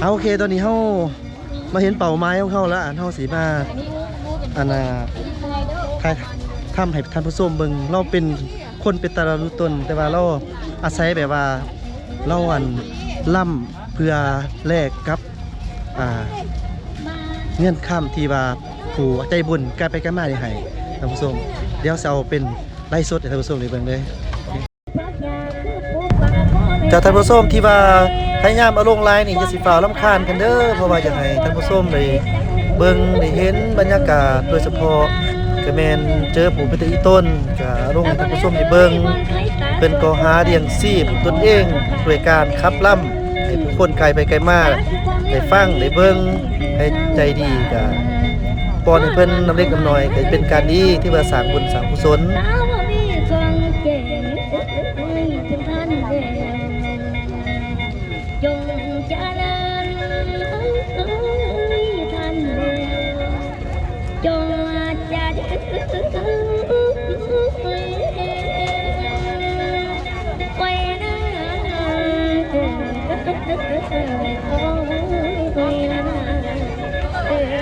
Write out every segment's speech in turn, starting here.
เอาโอเคตอนนี้เฮามาเห็นเป่าไม้ของเขาแล้วอันเฮาสีมาอันน่ะทายทำให้ท่านผู้ชมเบิ่งเราเป็นคนเป็นตาลุตน แต่ว่าเราอาศัยแบบว่าเราอันล่ำเพื่อแลกกับอ่าเงื่อนข้ามที่ว่าผู้ใจบุญกลายไปกันมาได้ให้ท่านผู้ชมเดี๋ยวจะเอาเป็นไล่สดให้ท่านผู้ชมได้เบิ่งเลยจากท่านผู้ชมที่ว่า พยายามเอาลงไลน์นี่จะสิฝ่าลำคาญกันเด้อเพราะว่าอยากให้ท่านผู้ชมได้เบิ่งได้เห็นบรรยากาศโดยเฉพาะก็แมนเจอผู้เป็นตาอีต้นก็ลงให้ท่านผู้ชมได้เบิ่งเป็นก็หาเลี้ยงชีพตนเองด้วยการขับล่ำให้ผู้คนไกลไปไกลมาได้ฟังได้เบิ่งให้ใจดีก็ป้อนให้เพิ่นน้ำเล็กน้ำน้อยก็เป็นการดีที่ว่าสร้างบุญสร้างกุศล อ้ยไว้นะเอ้ยนะ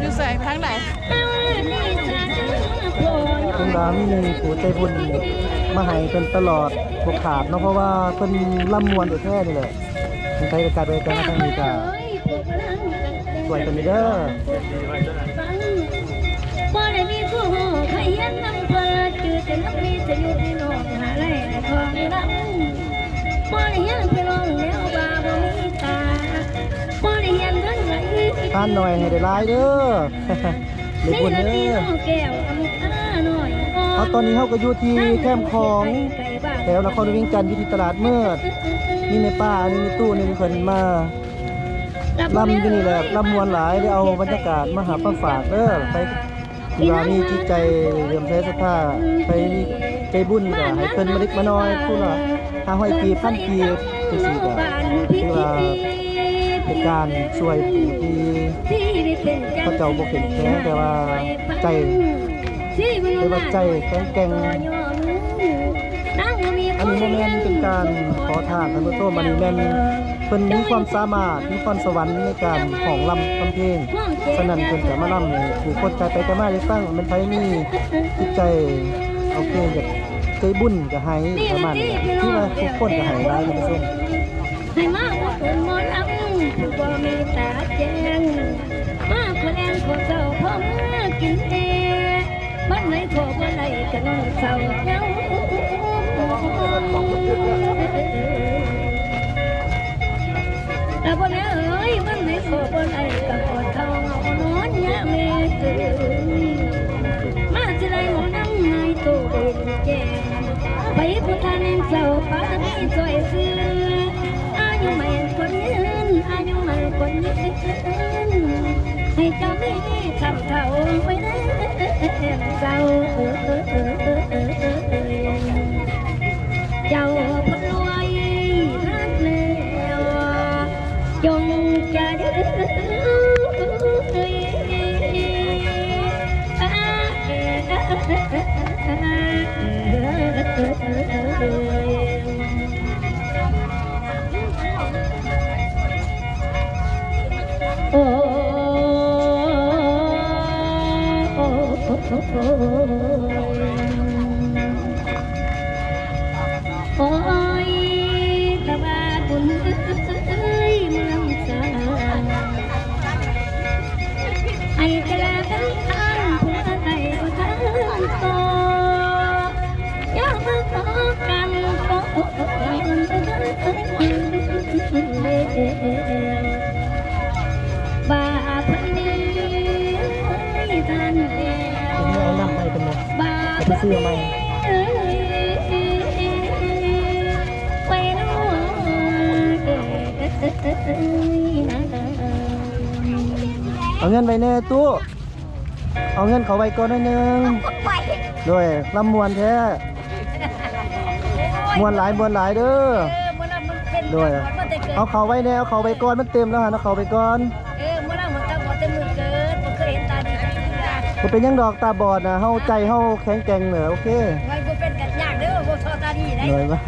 อยู่ใส่ไปทางไหนคุณดามีหนึ่งผู้ใจบุญมาให้เป็นตลอดบกขาดเนาะเพราะว่าเพิ่นล่ำมวนโดยแท้นี่แหละมันใครกลายไปกันทางนี้ก็สวยกันเด้อบ่ได้มีผู้หูใคร เห็นนำเพลจือแต่นักมีจะอยู่ที่นอกหาไรในทองรับบ่ได้เห็นพี่น้องแนวบาบ่มีตาบ่ได้เห็นทั้งไหลทานหน่อยให้ได้หลายเด้อได้ในบุญนาเด้ทีอน้องแก้วอำอาหน่อยเอาตอนนี้เฮาก็อยู่ที่แคมป์ของแถวนครเวิ่งจันทร์อยู่ที่ตลาดเมืดนี่ในป้าอันนี้ในตู้หนึงเพิ่นมาล่ำอยู่นี่แหละล่ำมวนหลายได้เอาบรรยากาศมาหามาฝากเด้อไป ที่ว่ามีจิตใจเรื่อมใสศรัทธาไปใจบุญก็ให้เพิ่นมาเล็กมาน้อยผู้ละ500ปีพันปีจังซี่ก็ถือว่าเป็นการช่วยผู้ที่เขาเจ้าบ่เข้มแข็งแต่ว่าใจเรียกว่าใจแข็งแกร่งอันนี้โมเมนต์เป็นการขอทานท่านผู้ชมอันนี้แม่น พิ่นมีความสามารถมีความสวรรค์ในการของลำทำเพลงฉะนั้นเพิ่นจะมาลำให้ผู้คนใจไปกันมาได้ฟังมันไผมีจิตใจเอาเพลงจากใจบุญก็ให้ประมาณนี้ที่ว่าทุกคนก็ให้ได้ท่านผู้ชมให้มาว่าเป็นหมอลำผู้บ่มีตาแจ้งมาคนแอนขอเจ้าพ่อมากินเอบ้านไหนขอบ่ได้ก็น้องเศร้าเงา แล้วบ่แล้วเอ้ยบ้านไหนขอบ่ได้ก็ขอเท่าเงานอนยามแม่ตื่นมาจะได้หมอน้ำให้โตเป็นแจ้งไปพุทธานังเศร้าปามีสวยเสื้ออายุไม่คนยืนอายุไม่คนยืนให้เจ้าไมีคำเท่าไม่ได้อเจ้าเจ้า โอ้โอ้าไปซื้อใหม่ไปน้องเอาเงินไปแน่ตู้ เอาเงินเขาไว้ก่อนหน่อยหนึงด้วยลำมวนแท้มวนหลายมวนหลายเด้อ ด้วย เอาเขาไว้แน่เอาเขาไปก่อนมันเต็มแล้วฮะเอาเขาไปก่อน บ่เป็นหยังดอกตาบอดนะเฮาใจเฮาแข็งแกร่งเหนือโอเคไว้บ่เป็นกันยากเด้อบ่ทได้หน่อยว่า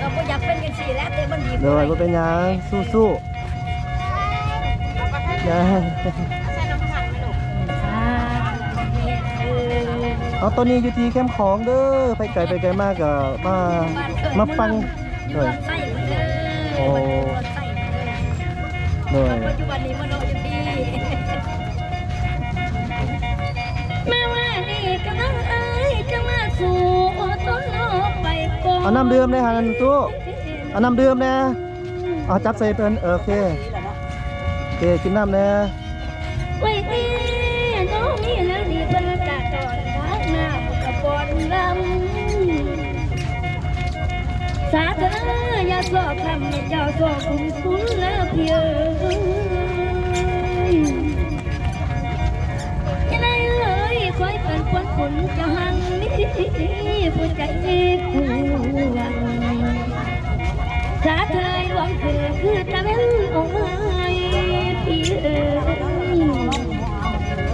ก็บ่อยากเป็นจังซี่แหล้วแต่มันดีหน่อยบ่เป็นหยังสู้ๆนะเอาตอนนี้อยู่ที่แคมป์ของเด้อไปไกลไปไกลมากก็มามาฟังอยู่บ้านไส้หมดเลยโอ้บ้านไส้หมดเลยหน่อยปัจจุบันนี้มัน เอาน้ำดื่มเลยฮะนันตู้เอาน้ำดื่มแน่เอาจับใส่เพิ่นเออโอเคโอเคกินน้ำแน่ไว้นี่น้องนี่แล้วนี่บรรยากาศตอนพักน้ำกระปอนลำสาธารณะอย่าสอบคำเจ้าสอบคุณคุณแล้วเพียง คนจะหันนี่ผู้ใจกูหวังสาเธอหวังคือคือตะเวนองค์ไอ้พี่เอ๋ย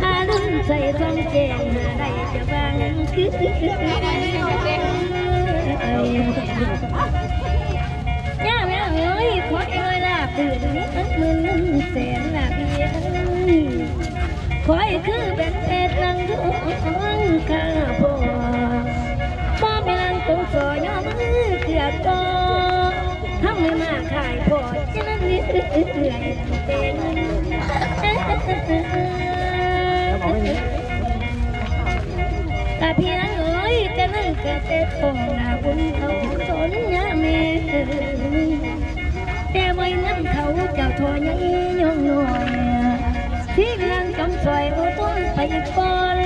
อาลุนใส่ทองแจงหาได้จะบางคือย่าแม่เอ้ยขอเอ้ยลาตื่นนี้มือนึ่งแสนลาเบีย คอยคือเป็นเพชรนังดวงข้าพ่อพ่อเป็นนังตรงสอยอมือเกือบต่อทำไม่มาขายพอจะนั้นเรื่อยเต็งตาพี่นางเอ้ยจะนั่งกิดแต่ทองหน้าบุญเขาสนยาแม่อแต่ไว้น้ำเขาเจ้าทอยังยองนอย กำลังจำซอยโอ้ต้นไปก่อน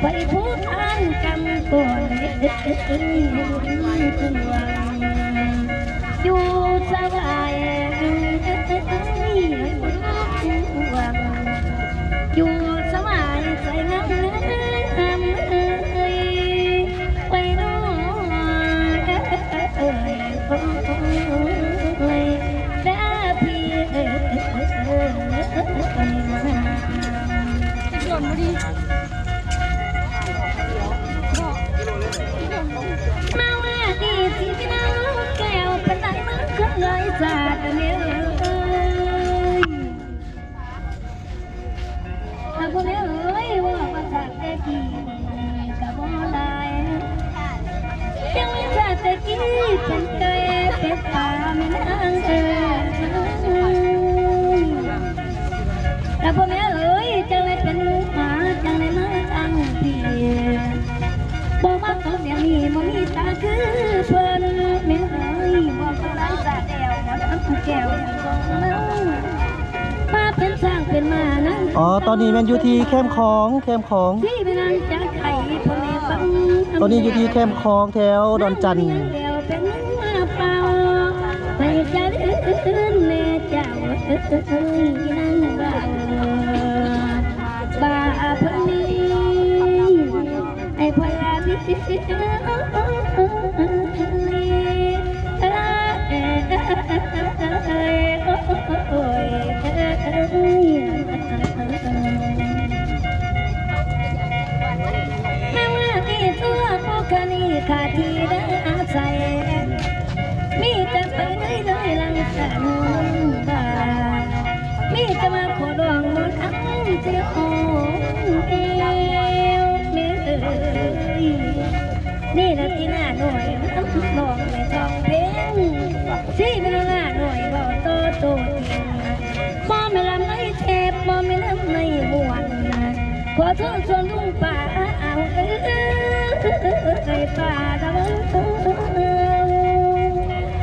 ไปพูดทางกำก่อนอยู่สบายอยู่ อ๋อ ตอนนี้แมันอยู่ที่แคมป์ของแคมป์ของที่ไปนั่งจักไข่พ่อแม่ฟังตอนนี้อยู่ที่แคมป์ของแถวดอนจันทร์เดียวเป็นมาเปล่าไปจะอื่นแม่เจ้าเอ้ยนั่งบ้าบ้าเพิ่นนี้ไอ้พ่อลาบิแม่ว่าที่ตัวพ ขาดที่ได้อาศัยมีแต่ไปได้เลยลังสันบามีแต่มาขอร้องมนอังเสียโอเอวเมเอ้ยนี่ละที่หน้าหน่อยน้ำนองในทองเพล สิเป็นหน้าหน่อยบ่โตโตจริงบ่ไม่ลำในเทปบ่ไม่ลำในบวนขอโทษส่วนลุงป่าเอาเอ้ยป่าตะวันตก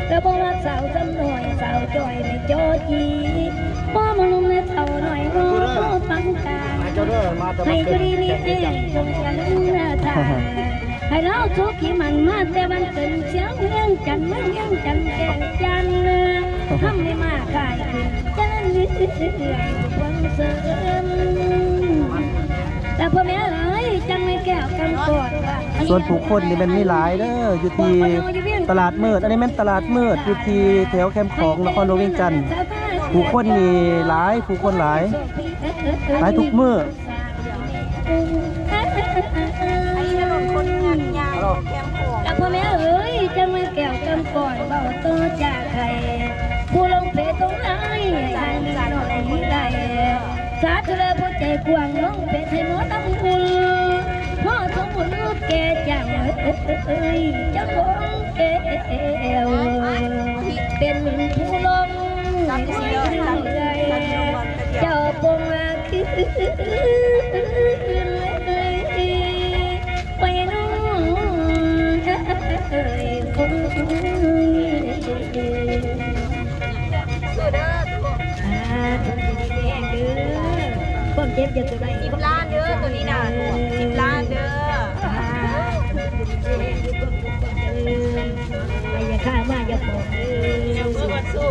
แล้วบอกว่าสาวจำหน่อยสาวจอยไม่โจจีพ่อมาลงในเท่าหน่อยโอ้ฟังกาให้ก็ดีนี่เองจงกันหน้าตา ให้เราทุกข์มันมาแต่มันเป็นเสียงเรื่องจันเมืองยังจันแกงจันทำให้มากกายขึ้นจันเรื่อยๆวันเสริมแต่พ่อแม่เอ้ยจังไม่แก้วกันก่อนว่าส่วนผู้คนนี่มันมีหลายเด้ออยู่ที่ตลาดมืด อันนี้แม่นตลาดมืดอยู่ที่แถวแคมป์ของนครหลวงเวียงจันทน์ผู้คนนี่หลายผู้คนหลายหลายทุกมือ แล้วพ่อแม่เอ้ยจะไม่แก้วกำก่อนเบาตัวจากใครผู้ลงเพตรงไหนทางนี้หน่อยได้สาธุเลยผู้ใจกว้างลงเพให้หมดน้ำอุ่นพ่อสมบุญแก่จังเอ้ยเจ้าของแก้วเป็นผู้ลงเจ้าปงอาคือ มเจ็บจะตัวใดสิบล้านเด้อตัวนี้น่ะสิบล้านเด้อไปอย่าฆ่ามาอย่าบอกสู้กันสู้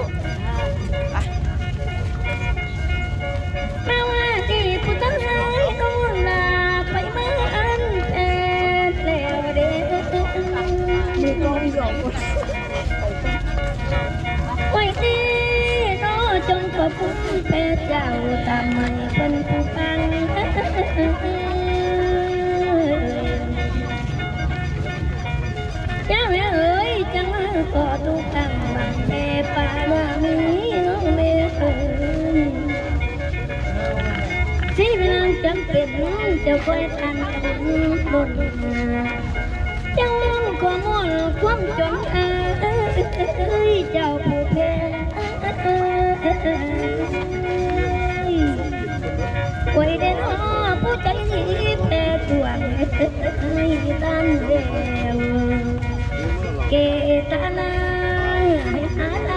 มาว่าที่ผู้ตั้งหายนู่นลาไปมาอันแท้แล้วเด้อมีกองสองไว้ดีน้อจงขอบคุณแพ่เจ้าตามไม่เป็นผู้ ฟังจ้าแม่เอ๋ยจังก็ตุกตั้งบังเทป่าว่ามีน้องแม่เอ๋ยที่เว คอยทันบนจังมุ่งความมุ่งความจนเอ๋ยเจ้าผู้เพไว้เด่นอผู้ใจดีแต่ตัวให้ตันเดียวเกตนาอะไร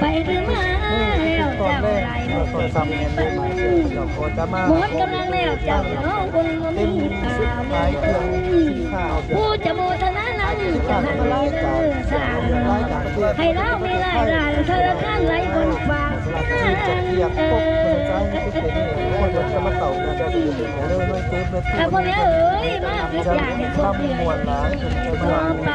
ไปหรือมาแล้วตอนเจ้าแรกไรเราตอนซ้ำเนี่ยได้มาเชื่อเราก็จะมาหมดกำลังแล้วเจ้าน้องคนมันเต็มมีตาสุดท้ายเครื่องที่ข้าวเดือผู้ดจะโมทนานั้นจะข้าวให้มาไล่เลิจากศสาเดือดไล่จากประเทศให้เรามีรายได้ธนาคารไหลบนฟ้าสลับที่จะเทียบพวกคนใจนี่ที่เป็นคนรถจะมาเต่ากันจะอยู่ในเรื่องน้อยเจ็บเลยแต่พอแล้วเอ้ยมาพิจะจารณาทำมวลหลายจนจะต่อมาไป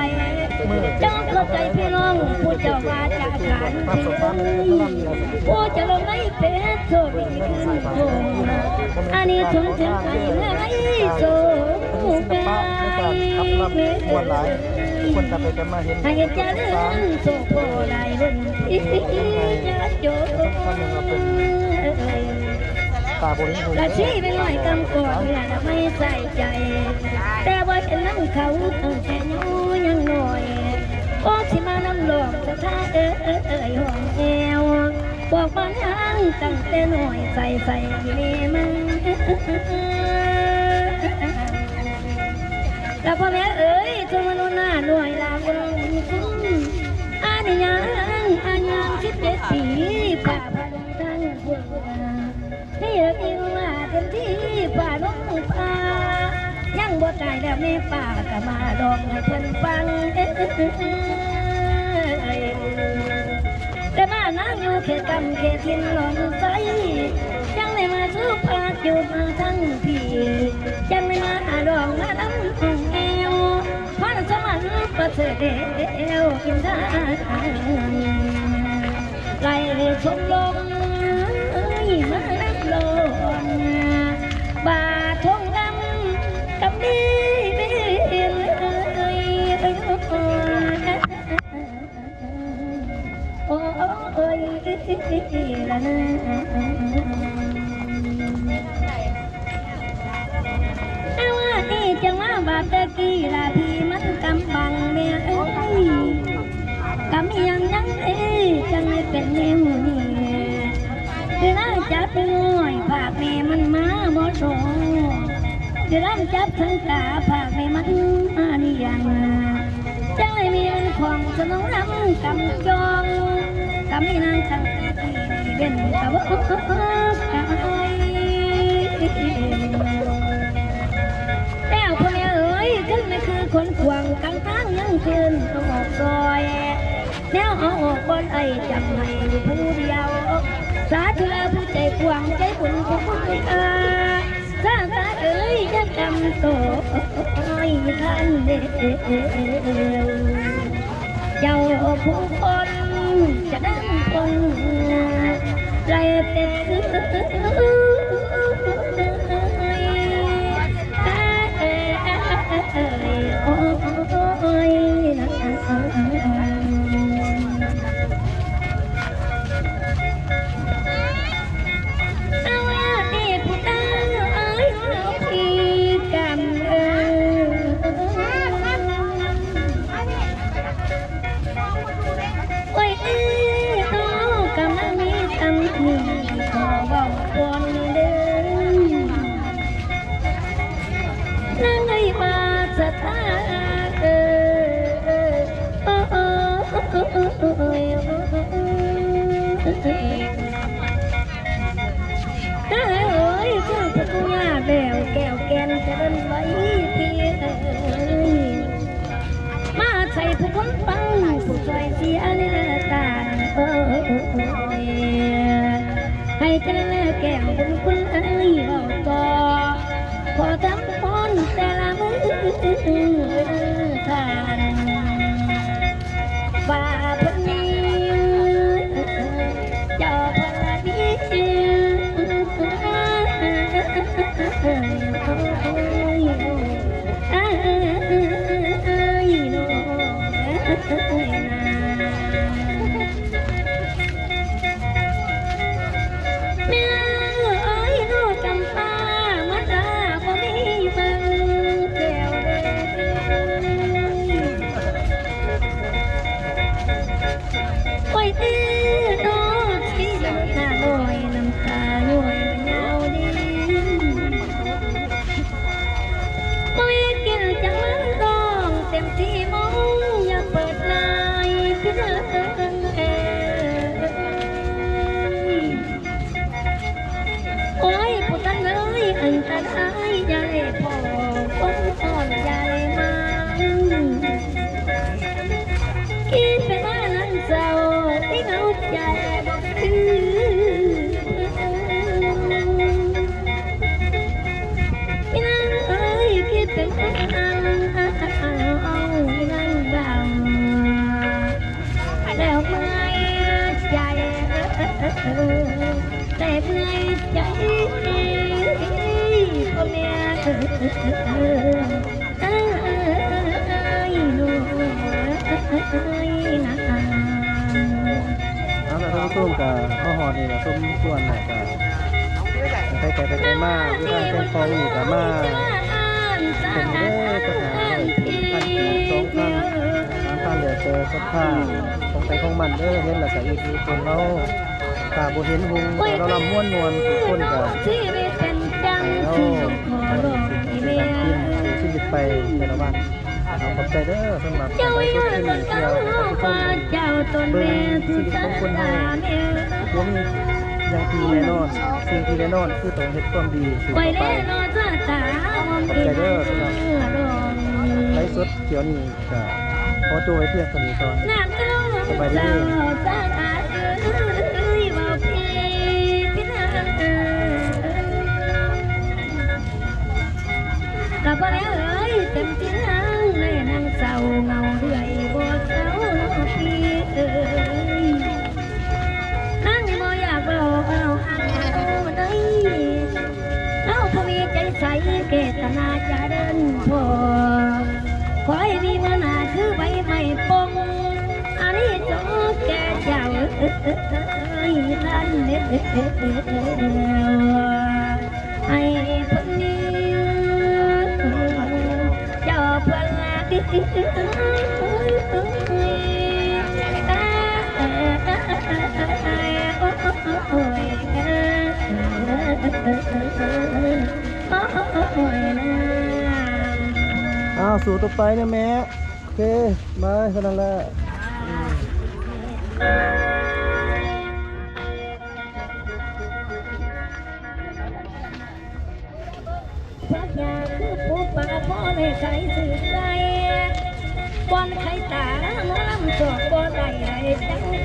จงเข้าใจพี่น้องผู้เจ้าว่าจะขานความสมบัติมันก็ต้องมีอะไรผู้จะลงในเพจโซดีโซอันนี้ถึงถึงไปไหนโซศิลปะในการขับลำมวลหลายคนจะไปกันมาเห็นให้เจริญโซโพไลรุ่นที่จะโจท่นนึงเราเป็นตาบริสุทธิ์ละชี้ไปหน่อยกำกวดและไม่ใส่ใจ แต่ว่าเห็นน้ำเขาตั้งแต่ยูยังหน่อย ก็สิมานำหลอกสถาเอ้ยห้องแอวบอกมันยังตั้งแต่หน่อยใส่ใส่ดีมั้งแล้วพ่อแม่เอ๋ยทมนุหน้าหน่วยลาบงคุ้มอันยังอันยังคิดเจ็ดปีป่าพันทั้งพวกนี่เอิงว่าเต็มที่ป่าลงป่า ยังบ่ตายแล้วแม่ป่าก็มาดองให้เพิ่นฟังแต่มานั่งอยู่เขตกำเขตทินลอนใสยังได้มาสู้ปากอยู่มาทั้งพี่ยังไม่มาดองมาน้ำของแอวพันสวรรค์ประเสริฐเอวกินทางไล่ชมลม เอาว่านี่จังว่าบาปตะกี้ละพี่มันกำบังเมียเอ้ยกำยังยังเอ้ยจังไม่เป็นแนวนี่คือน่าจับไปหน่อยภาแม่มันมาบ่โชคือร่ำจับทั้งตาภาแม่มันมานี่ยังจังเลยมีอันของสนองรำกำจองกำมีนาง กันตะวะแล้วพ่อแม่เอ๋ยกันไม่คือคนขวางกลางทางยังเกินต้องออกซอยแนวเอาออกบอนไอจับให้ผู้เดียว สาเธอผู้ใจกว้างใจคุญผู้คนเอ้สาสาเอ้ยจะจำตัวอ้ยท่านเดียเจ้าผู้คนจะนั่งคง ไแต่เมื่อยใจพ่อแม่เอ้ยนูเอาละท่านผู้ชมกับข้าวหอดนี่ละส้มส่วนน่ะกับไปไกลไปไกลมากที่ทางแคมคลองนี่กับมาเป็นเด้อสถานพันปีสองพันสามพันเหลือเจอสักผ้าของไปของมันเด้อเห็นแล้วก็อีกทีคนเรา ตาบ่เห็นหงแต่เราลำม้วนนวลทุกคนกับชีวิตเป็นจังแล้วที่ขอร้องให้สิ่งแม่ที่ทำกินสู่ชีวิตไปแต่ละวันเอาขอบใจเด้อสำหรับเจ้าการอชุยู่ดที่ต้นี่นเที่เก้ายวท่านชว่ามเจ้าต้นแม่สุดาตาแม่ผมยังทีแน่นอนสิ่งที่แน่นอนคือต้องเฮ็ดความดีสู่ไปต่อไปเล่นนอนตาตาหอมกินร้องไลฟ์สดเขียวนี่ก็ขอตัวไว้เพียงเท่านี้ก่อนน้ำเจ้าเจ้ กลับมาแล้วเอ้ยเต็มที่นางในนางเศร้าเงาเรื่อยบ่เศร้าพี่เอ้ยนั่งบ่อยากเราเอาอันเอาได้เราพอมีใจใสเกตนาจะเดินพอขอให้มีมานาคือใบไม้ปงอันนี้จบแก่เจ้าเอ้ยท่นเด้อใอ้าวสู่ต่อไปนะแม่โอเคบายเท่านั้นแหละอืมพระยาคือผู้ป่าพ่อในใครสื่ใจ บอนใครตาหมอลำสวดบ่ได้จัง